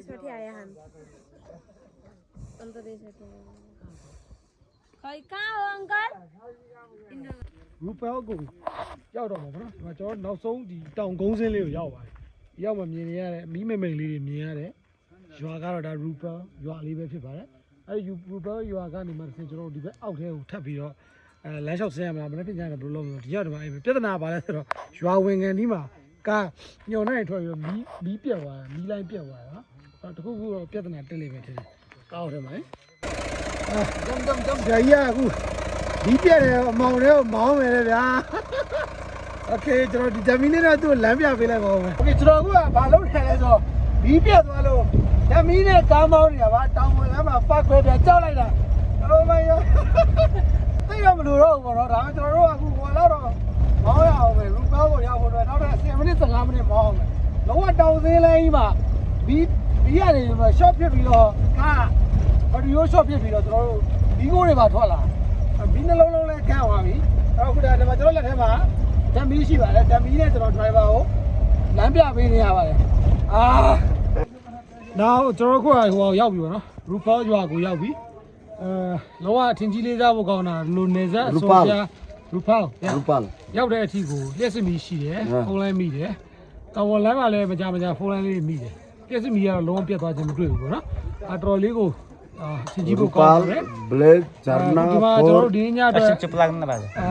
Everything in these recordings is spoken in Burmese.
साठी आया हम अंकल साठी आया कोई कहाँ हो अंकल ရူပယ်ကိုရောက်တော့မှာပေါ့နော်ဒီမှာကျွန်တော်နောက်ဆုံးဒီတောင်ကုန်းစင်းလေးကိုရောက်ပါတယ်ဒီရောက်မှမြင်နေရတဲ့မီးမိတ်မိတ်လေးတွေမြင်ရတဲ့ရွာကတော့ဒါရူပယ်ရွာလေးပဲဖြစ်ပါတယ်အဲဒီရူပယ်ရွာကနေမှတစ်ဆင့်ကျွန်တော်တို့ဒီဘက်အောက်ထဲကိုထပ်ပြီးတော့အဲလမ်းလျှောက်ဆင်းရမလားမနေ့ပြင်ကြတယ်ဘယ်လိုလုပ်မလဲဒီရောက်တော့မှအဲပြဿနာပါလဲဆိုတော့ရွာဝင်ကန်ဒီမှာကားညော်နိုင်ထွက်ပြီးတော့မီးမီးပြတ်သွားတယ်မီးလိုင်းပြတ်သွားတယ်နော်အဲ့ တခုခုတော့ပြဿနာတက်လိမ့်မယ်ထင်တယ်။ကောက်တယ်မလဲ။အာဒမ်ဒမ်ဒမ်ဆရာကြီးကအခုဒီပြတယ်အမောင်လေးကိုမောင်းမယ်လေဗျာ။ Okay ကျွန်တော်ဒီဂျမီလေးတော့သူ့လမ်းပြပေးလိုက်ပါဦးမယ်။ Okay ကျွန်တော်အခုကဘာလုပ်နေလဲဆိုတော့ဒီပြသွားလို့ဂျမီနဲ့ကားမောင်းနေတာပါတောင်ဝင်လမ်းမှာဖတ်ခွဲပြကြောက်လိုက်တာ။တော်မရော။သိရမလို့တော့ဘောတော့ဒါမှကျွန်တော်တို့ကအခုဟောလာတော့မောင်းရအောင်ပဲရူကားကိုရအောင်တော့နောက်ထပ်10မိနစ်15မိနစ်မောင်းအောင်ပဲ။လုံးဝတောင်သေးလိုင်းကြီးမှာဒီ ဘီရတယ်ရှော့ဖြစ်ပြီးတော့ကားဗီဒီယိုရှော့ဖြစ်ပြီးတော့ကျွန်တော်တို့ဒီကိုတွေပါထွက်လာဘီနှလုံးလုံးလည်းခန့်သွားပြီအဲ့တော့ခုဒါဒီမှာကျွန်တော်လက်ထဲမှာဓမီရှိပါတယ်ဓမီနဲ့ကျွန်တော် driver ကိုလမ်းပြပေးနေရပါတယ်အာနောက်ကျွန်တော်ခုကဟိုရောက်ပြီပေါ့နော်ရူပါရွာကိုရောက်ပြီအဲလောကအထင်ကြီးလေးစားဖို့ကောင်းတာလူနေဆက်အစိုးရရူပါ Rupal. ရောက်တဲ့အထိကိုလျှက်စစ်မီရှိတယ်ဟမ်ဖုန်းလိုင်းမိတယ်တော်ဝန်လမ်းမှာလည်းမကြမကြဖုန်းလိုင်းလေးမိတယ် လျှက်စစ်မီကတော့လုံးဝပြတ်သွားခြင်းမတွေ့ဘူးပေါ့နော်အတော်လေးကိုအာထင်ကြီးဖို့ကောင်းတယ် Rupal, Blade, ဒီမှာ Charna, ကျွန်တော် Fort. တို့ဒီညအတွက် Asyik cepat lagi mana အာ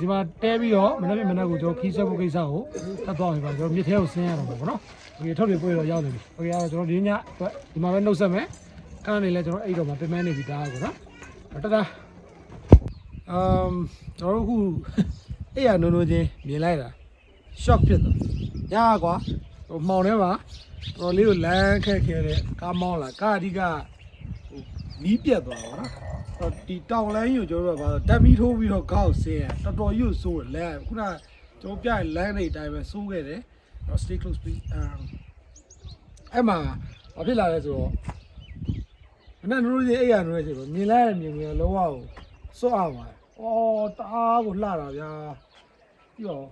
ဒီမှာတဲပြီးတော့မနေ့ကမနေ့ကကျွန်တော်ခီးဆက်ဖို့ကိစ္စကိုထပ်သွားပြီပါကျွန်တော်မြစ်ထဲကိုဆင်းရတော့မှာပေါ့နော်။ဒီထုတ်တွေပွေတော့ရောက်နေပြီ။โอเคအဲ့တော့ကျွန်တော်ဒီညအတွက်ဒီမှာပဲနှုတ်ဆက်မယ်။ကားနေလဲကျွန်တော်အဲ့တော့မှပြင်ပန်းနေပြီဒါကောနော်။တတာအမ်ကျွန်တော်တို့ခုအဲ့ရနုံနုံချင်းမြင်လိုက်တာ shock ဖြစ်သွား။ညာကွာ ဟိုမှောင်ထဲမှာတော်တော်လေးကိုလမ်းခက်ခဲတဲ့ကားမောင်းလာကားအဓိကဟိုနီးပြတ်သွားပါတော့။တော့ဒီတောင်လမ်းကြီးကိုကျွန်တော်တို့ကဘာလို့တက်မီထိုးပြီးတော့ကောက်ဆင်းရတော်တော်ကြီးကိုစိုးရလမ်းခုနကကျွန်တော်ပြရလမ်းတွေအတိုင်းပဲစိုးခဲ့တယ်တော့ stay close please အဲ့မှာဘာဖြစ်လာလဲဆိုတော့မနေ့နိုးလေးအဲ့ရနိုးလေးဆိုတော့မြင်လိုက်ရမြင်မြင်လုံးဝကိုစွတ်အောင်ပါအော်တအားကိုလှတာဗျာပြီးတော့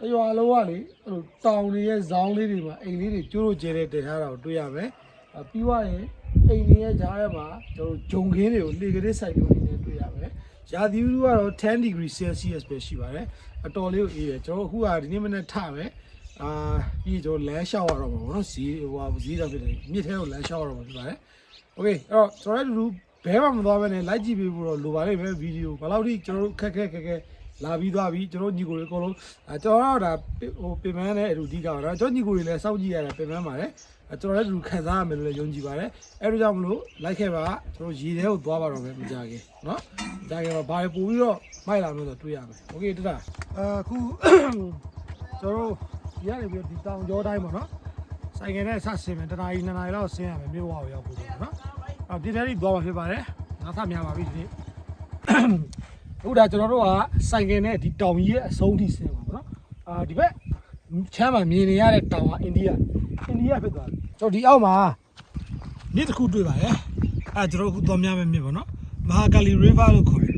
တရွာလုံးကလေအဲ့လိုတောင်တွေရဲ့ဇောင်းလေးတွေမှာအိမ်လေးတွေကျိုးလို့ကျဲတဲ့တင်ထားတာကိုတွေ့ရမယ်အပြီးွားရင်အိမ်ကြီးရဲ့ဂျားထဲမှာကျွန်တော်ဂျုံခင်းတွေကိုလေကလေးစိုက်လို့နေတွေ့ရမယ်။ရာသီဥတုကတော့10 degree celsius ပဲရှိပါတယ်။အတော်လေးကိုအေးတယ်ကျွန်တော်အခုကဒီနေ့မနေ့ထမယ်။အာပြီးကျွန်တော်လမ်းလျှောက်ရတော့မှာပေါ့နော်။ဈေးဟိုဟာဈေးတော့ဖြစ်တယ်မြစ်ထဲကိုလမ်းလျှောက်ရတော့မှာဖြစ်ပါတယ်။ Okay အဲ့တော့ကျွန်တော်တို့ဘဲမှမသွားဘဲနဲ့ like ကြည့်ပေးဖို့တော့လိုပါလိမ့်မယ်ဗီဒီယိုဘယ်လောက်ထိကျွန်တော်တို့ခက်ခက်ခက်ခက် လာပြီးသွားပြီကျွန်တော်ညီကိုတွေအကုန်လုံးအဲကျွန်တော်တို့ဒါဟိုပြင်ပန်းနဲ့အတူဒီကတော့ကျွန်တော်ညီကိုတွေလည်းစောင့်ကြည့်ရတယ်ပြင်ပန်းပါတယ်အဲကျွန်တော်လည်းလူခံစားရမယ်လို့လည်းယုံကြည်ပါတယ်အဲဒါကြောင့်မလို့လိုက်ခဲ့ပါကျွန်တော်ရေထဲကိုသွားပါတော့မယ်မကြခင်နော်မကြခင်တော့ဘာတွေပို့ပြီးတော့မိုက်လာလို့ဆိုတွေ့ရမယ်โอเคတတာအခုကျွန်တော်ရရပြီးဒီတောင်ကျောတိုင်းပေါ့နော်ဆိုင်ကယ်နဲ့ဆက်ဆင်းမယ်တနားကြီးနှစ်နာရီလောက်ဆင်းရမယ်မြို့ဝါကိုရောက်ဖို့ဆိုတော့နော်အော်ဒီထဲကြီးသွားမှာဖြစ်ပါတယ်ငါသများပါပြီဒီနေ့ ဟုတ်ဒါကျွန်တော်တို့ကဆိုင်ကယ်နဲ့ဒီတောင်ကြီးရဲ့အဆုံးထိဆင်းပါဗောနော်အာဒီဘက်ချမ်းမှာမြင်နေရတဲ့တောင်ကအိန္ဒိယအိန္ဒိယဖြစ်သွားပြီကျွန်တော်ဒီအောက်မှာမြစ်တစ်ခုတွေ့ပါတယ်အဲကျွန်တော်အခုသွားများမယ်မြစ်ဗောနော်မဟာကာလီ river လို့ခေါ်တယ်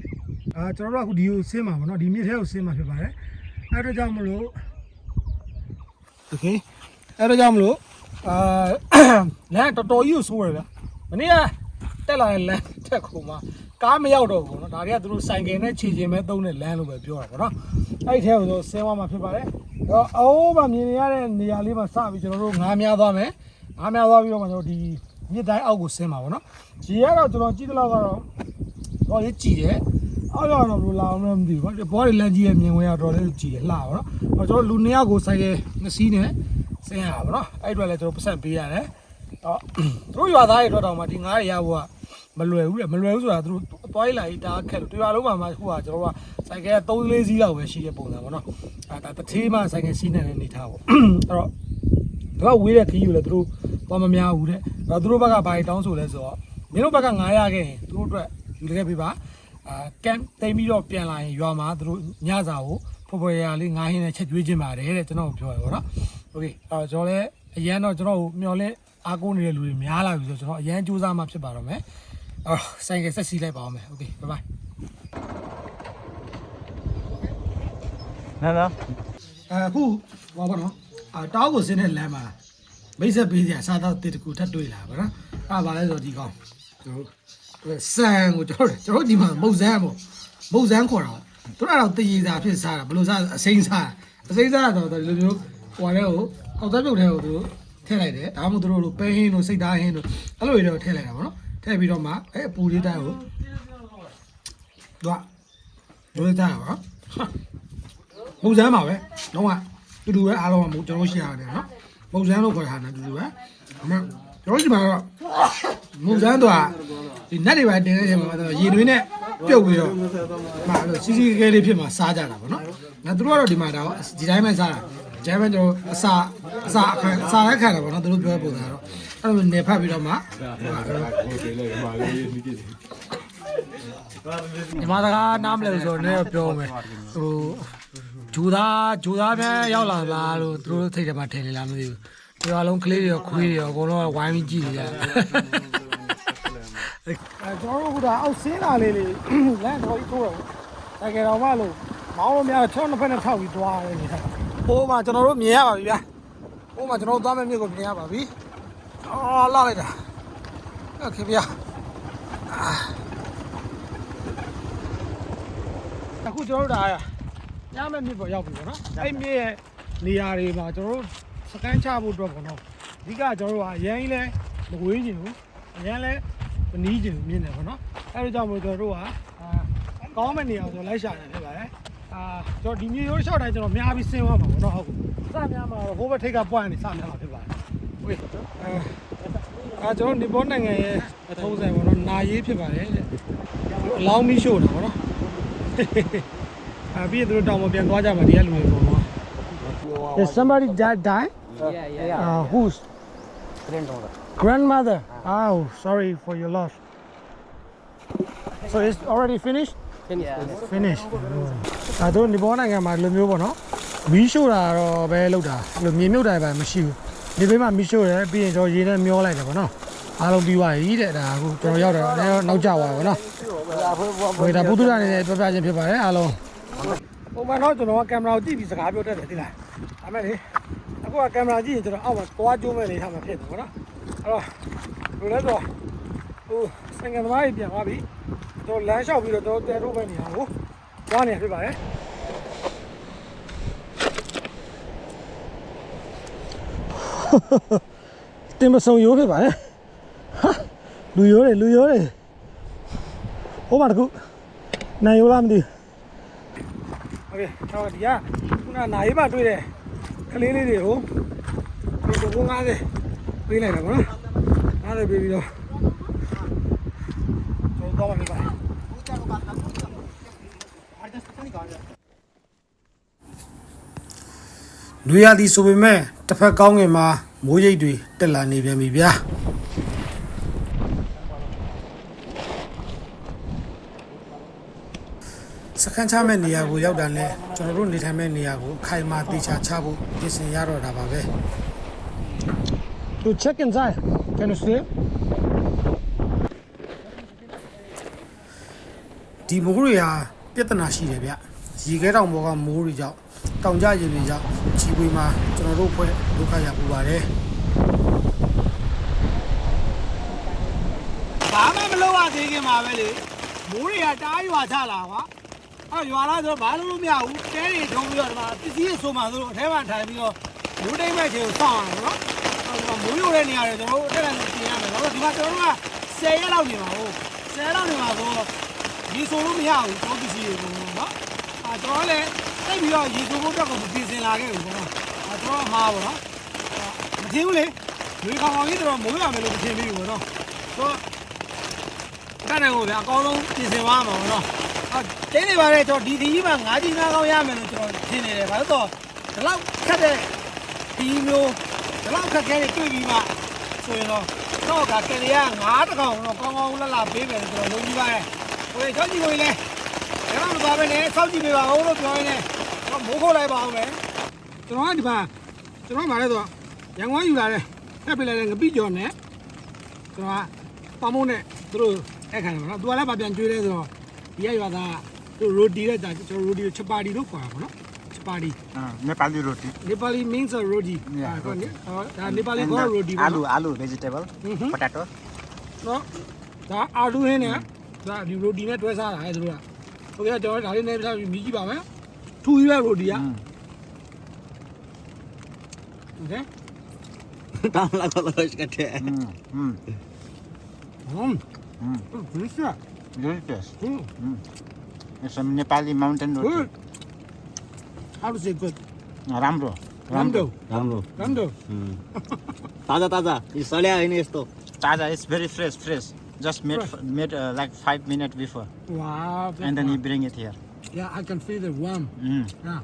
အာကျွန်တော်တို့ကအခုဒီကိုဆင်းမှာဗောနော်ဒီမြစ်ထဲကိုဆင်းမှာဖြစ်ပါတယ်အဲဒါကြောင့်မလို့โอเคအဲဒါကြောင့်မလို့အာလမ်းတော်တော်ကြီးကိုဆိုးရဗျာမနေ့ကတက်လာတဲ့လမ်းတက်ခုမှာ ကားမရောက်တော့ဘူးเนาะဒါတွေကသူတို့ဆိုင်ကယ်နဲ့ခြေချင်းပဲသုံးတဲ့လမ်းလို့ပဲပြောတာပေါ့နော်အဲ့ဒီထဲကိုဆင်းသွားမှာဖြစ်ပါတယ်တော့အိုးမမြင်နေရတဲ့နေရာလေးမှာစပြီးကျွန်တော်တို့ငားများသွားမယ်ငားများသွားပြီးတော့မှကျွန်တော်ဒီမြစ်တိုင်းအောက်ကိုဆင်းပါပေါ့နော်ရေကတော့ကျွန်တော်ကြည့်တဲ့လောက်ကတော့တော့လေးကြည်တယ်အောက်ရောက်တော့ဘယ်လိုလာအောင်လဲမသိဘူးဘောဘောတွေလမ်းကြီးရဲ့မြင်ဝင်ရတော့လေးကြည်တယ်လှပါပေါ့နော်တော့ကျွန်တော်လူနှစ်ယောက်ကိုဆိုင်ကယ်နှစ်စီးနဲ့ဆင်းရတာပေါ့နော်အဲ့အတွက်လည်းကျွန်တော်ပတ်စံပေးရတယ်တော့သူတို့ရွာသားတွေအတွက်တော့မှဒီငားတွေရဖို့က မလွယ်ဘူးလေမလွယ်ဘူးဆိုတာသူတို့အသွားလိုက်တာခက်လို့တရားလုံးမှာမှခုကကျွန်တော်ကဆိုင်ကယ်3 4စီးလောက်ပဲရှိတဲ့ပုံစံပေါ့နော်အဲဒါတစ်သေးမှဆိုင်ကယ်စီးနေတဲ့အနေထားပေါ့အဲ့တော့တော့ဝေးတဲ့ခီးယူလဲသူတို့ဘာမများဘူးတဲ့အဲ့တော့သူတို့ဘက်ကဘာတောင်းဆိုလဲဆိုတော့မင်းတို့ဘက်က900ခဲ့ရင်သူတို့အတွက်ယူလိုက်ခဲ့ပေးပါအာကန်တိမ်ပြီးတော့ပြန်လာရင်ရွာမှာသူတို့ညစာကိုဖွယ်ဖွယ်ရာလေးငားဟင်းနဲ့ချက်ကျွေးခြင်းပါတယ်တဲ့ကျွန်တော်ပြောရပါတော့โอเคအဲ့တော့ကျွန်တော်လည်းအရန်တော့ကျွန်တော်မျော်လင့်အားကိုးနေတဲ့လူတွေများလာပြီဆိုတော့ကျွန်တော်အရန်စူးစမ်းမှဖြစ်ပါတော့မယ် အော်ဆိုင်ကဆက်စီလိုက်ပါအောင်မယ်โอเคဘိုင်ဘိုင် Nah, nah. အခုဟောပါတော့အာတောက်ကိုစင်းတဲ့လမ်းမှာ မိတ်ဆက်ပေးကြစားတော့တစ်တကူထပ်တွေ့လာပါနော်အဲ့ဒါပါလဲဆိုတော့ဒီကောင်ကျွန်တော်ဆန်ကိုကျွန်တော်ကျွန်တော်ဒီမှာမုတ်ဇန်းပေါ့မုတ်ဇန်းခေါ်တာတို့အဲ့တော့တည်ရစာဖြစ်စားတာဘယ်လိုစားအစိမ့်စားအစိမ့်စားတော့ဒီလိုမျိုးဟိုရဲကိုအောက်သားပြုတ်ထဲကိုသူထည့်လိုက်တယ်ဒါမှမဟုတ်တို့လိုပဲဟင်းတို့စိတ်သားဟင်းတို့အဲ့လိုတွေတော့ထည့်လိုက်တာပေါ့နော် ထည့်ပြီးတော့မှအဲအပူလေးတိုင်းကိုတော့ရိုးသားပါမုတ်ဇန်းပါပဲတော့ကတူတူပဲအားလုံးကမုတ်ကျွန်တော်ရှိရတယ်နော်မုတ်ဇန်းလို့ခေါ်တာနဲ့တူတူပဲအမှကျွန်တော်ဒီမှာတော့မုတ်ဇန်းတော့ဒီနက်တွေပဲတင်နေချိန်မှာတော့ရေတွင်းနဲ့ပြုတ်ပြီးတော့မှာလို့စီစီကဲလေးဖြစ်မှာစားကြတာပေါ့နော်ငါတို့ကတော့ဒီမှာတော့ဒီတိုင်းပဲစားတာကျဲပဲကျွန်တော်အစာအစာအခါအစာလည်းခံတာပေါ့နော်တို့ပြောပုံစံတော့ အဲ့လိုနေဖတ်ပြီးတော့မှဒီမှာစကားနားမလဲလို့ဆိုတော့လည်းပြောမယ်ဟိုဂျူသားဂျူသားပြန်ရောက်လာလားလို့သူတို့ထိတ်တယ်မှာထင်နေလားမသိဘူးဒီအလုံးကလေးတွေရောခွေးတွေရောအကုန်လုံးဝိုင်းပြီးကြည့်နေကြတယ်အဲကျွန်တော်တို့ကအောက်ဆင်းလာလေးလေးလမ်းတော့ထိုးတော့တကယ်တော့မလို့မောင်းလို့များချောင်းနှစ်ဖက်နဲ့ထောက်ပြီးသွားတယ်နေတာဟိုမှာကျွန်တော်တို့မြင်ရပါပြီဗျာဟိုမှာကျွန်တော်တို့သွားမယ့်မြစ်ကိုမြင်ရပါပြီ အော်လာလိုက်တာโอเคဗျာ အခုကျွန်တော်တို့ဒါညမဲ့မြစ်ပေါ်ရောက်ပြီပေါ့နော်အဲ့မြစ်ရဲ့နေရာတွေမှာကျွန်တော်တို့စကန်ချဖို့အတွက်ပေါ့နော်အဓိကကျွန်တော်တို့ကအရင်လဲမဝေးချင်ဘူးအရင်လဲမနီးချင်ဘူးမြင်တယ်ပေါ့နော်အဲ့ဒါကြောင့်မို့ကျွန်တော်တို့ကအာကောင်းမဲ့နေရာကိုကျွန်တော်လိုက်ရှာနေဖြစ်ပါတယ်အာကျွန်တော်ဒီမြေရိုးရှော့တိုင်းကျွန်တော်များပြီးဆင်းသွားမှာပေါ့နော်ဟုတ်ကဲ့စများမှာတော့ဟိုဘက်ထိပ်ကပွိုင်းနေစများမှာဖြစ်ပါတယ်ဝေး အာအာကျွန်တော်ဒီဘောနိုင်ငံရဲ့အထုံးစံပေါ့နော်နာရေးဖြစ်ပါတယ်တဲ့အလောင်းမီးရှို့တာပေါ့နော်အပြီးရင်သူတို့တောင်ပေါ်ပြန်သွားကြမှာဒီကလူတွေပုံမှာ Did somebody die? die? Yeah, yeah. Uh, whose? Granddaughter. Grandmother. Oh, sorry for your loss. So it's already finished? Yeah. Finished. ဒါတို့ဒီဘောနိုင်ငံမှာဒီလိုမျိုးပေါ့နော်မီးရှို့တာတော့ပဲလောက်တာဒီလိုမြေမြုပ်တာပဲမရှိဘူး ဒီဘေးမှာမီးရှို့တယ်ပြီးရင်ကျွန်တော်ရေနဲ့မျောလိုက်တယ်ပေါ့နော်အားလုံးပြီးသွားပြီတဲ့ဒါအခုကျွန်တော်ရောက်တော့လည်းနောက်ကျသွားပါပေါ့နော်ဝေဒါပုဒ္ဒရာနေနဲ့ပြပြချင်းဖြစ်ပါတယ်အားလုံးပုံမှန်တော့ကျွန်တော်ကကင်မရာကိုကြည့်ပြီးစကားပြောတတ်တယ်သိလားဒါမဲ့လေအခုကကင်မရာကြည့်ရင်ကျွန်တော်အောက်မှာသွားကျိုးမဲ့နေထားမှာဖြစ်တယ်ပေါ့နော်အဲ့တော့ဘယ်လဲဆိုဟိုစင်ကသမားကြီးပြန်သွားပြီတော့လမ်းလျှောက်ပြီးတော့တဲတော့ပဲနေရကိုသွားနေဖြစ်ပါတယ် Tem sông yếu các bạn Hả? lưu yếu này, lưu yếu này. Ô bạn cụ Này yếu làm gì Ok, chào các bạn Cũng là náy bạn tôi này Cái lý này để không Mình cũng không ngã gì Lý này là con lắm Ngã đây bị bị rồi Chỗ to bạn các bạn နော်90ပေးပြီးတော့ကျွန်တော်တော့မပြပါလူရသည်ဆိုပေမဲ့တစ်ဖက်ကောင်းငင်မှာမိုးရိပ်တွေတက်လာနေပြန်ပြီဗျာစကန်ချမဲ့နေရာကိုရောက်တာနဲ့ကျွန်တော်တို့နေထိုင်မဲ့နေရာကိုအခိုင်အမာတေချာချဖို့ပြင်ဆင်ရတော့တာပါပဲ To check inside can you see ဒီမိုးတွေဟာပြဿနာရှိတယ်ဗျ ရေခဲတောင်ပေါ်ကမိုးတွေကြောင့်တောင်ကျရေတွေကြောင့်ချီပွေမှာကျွန်တော်တို့ဖွဲ့ဒုက္ခရပူပါတယ်ဘာမှမလုပ်ရသေးခင်မှာပဲလေမိုးတွေကတားရွာချလာကွာအဲ့ရွာလာဆိုတော့ဘာလို့လို့မရဘူးတဲတွေထုံပြီးတော့ဒီမှာပစ္စည်းတွေဆိုမှဆိုတော့အထဲမှာထိုင်ပြီးတော့မိုးတိမ်မဲ့ချင်းကိုစောင့်ရအောင်နော်အဲ့တော့မိုးရွာတဲ့နေရာတွေကျွန်တော်တို့အထက်ကနေပြင်ရမယ်နော်ဒီမှာကျွန်တော်တို့က10ရက်လောက်နေပါဦး10ရက်လောက်နေပါဆိုဒီဆိုလို့မရဘူးကျွန်တော်ပစ္စည်းတွေကိုနော်အာ ကျွန်တော်လည်းတိတ်ပြီးတော့ရေဆိုဖို့တော့ကိုမပြင်ဆင်လာခဲ့ဘူးပေါ့နော်အာကျွန်တော်ကမှားပါတော့မထင်ဘူးလေလူကောင်ကောင်ကြီးတော့မိုးရမယ်လို့မထင်ဘူးပေါ့နော်ဆိုတော့တတ်တယ်ကိုဗျာအကောင်းဆုံးပြင်ဆင်သွားမှာပေါ့နော်။အော်တင်းနေပါလေကျွန်တော်ဒီဒီကြီးမှာငါးကြီးငါးကောင်းရမယ်လို့ကျွန်တော်ထင်နေတယ်။ဘာလို့တော့ဒီလောက်ခက်တဲ့ဒီမျိုးဒီလောက်ခက်ခဲတွေတွေ့ပြီးမှဆိုရင်တော့တော့ကကလေးကငါးတကောင်တော့ကောင်းကောင်းလှလှပေးမယ်လို့ကျွန်တော်ယုံကြည်ပါတယ်။ဟိုချောင်းကြီးကိုလည်းဒါမှ လည်းမသွားပဲနဲ့စောက်ကြည့်ပေးပါဦးလို့ပြောရင်းနဲ့တော့မိုးခိုးလိုက်ပါအောင်ပဲကျွန်တော်ကဒီမှာကျွန်တော်ကမလဲဆိုတော့ရန်ကုန်ယူလာတဲ့ဖက်ပေးလိုက်တဲ့ငပိကျော်နဲ့ကျွန်တော်ကပေါမုံနဲ့သူတို့အဲ့ခံတယ်ဗောနော်သူကလည်းဗာပြန်ကျွေးလဲဆိုတော့ဒီကရွာသားကသူရိုတီတဲ့တာကျွန်တော်ရိုတီချက်ပါတီလို့ခေါ်တာဗောနော်ချက်ပါတီအာနေပါလီရိုတီနေပါလီ means a roti ဟာကောနေဒါနေပါလီကောရိုတီဗောနော်အာလူအာလူ vegetable potato နော်ဒါအာလူဟင်းနဲ့ဒါဒီရိုတီနဲ့တွဲစားတာဟဲ့သူတို့က ဟိုကကျွန်တော်ဒါလေးနဲ့ပြထားပြီးမြည်ကြည့်ပါမယ်ထူကြီးပဲကိုဒီကဟုတ်ကဲ့တောင်းလာကလို့ရှိတဲ့ဟမ်ဟမ်ဟမ်ဟမ်ဒီစား Delicious. Mm. Mm. It's some Nepali mountain roti. Good. How is it good? Ramro. Ramdo. Ramdo. Ramdo. Mm. taza, taza. It's only in Esto. Taza, it's very fresh, fresh. Just made Fresh. made uh, like five minutes before, wow and then you bring it here. yeah i can feel the warm Mm. yeah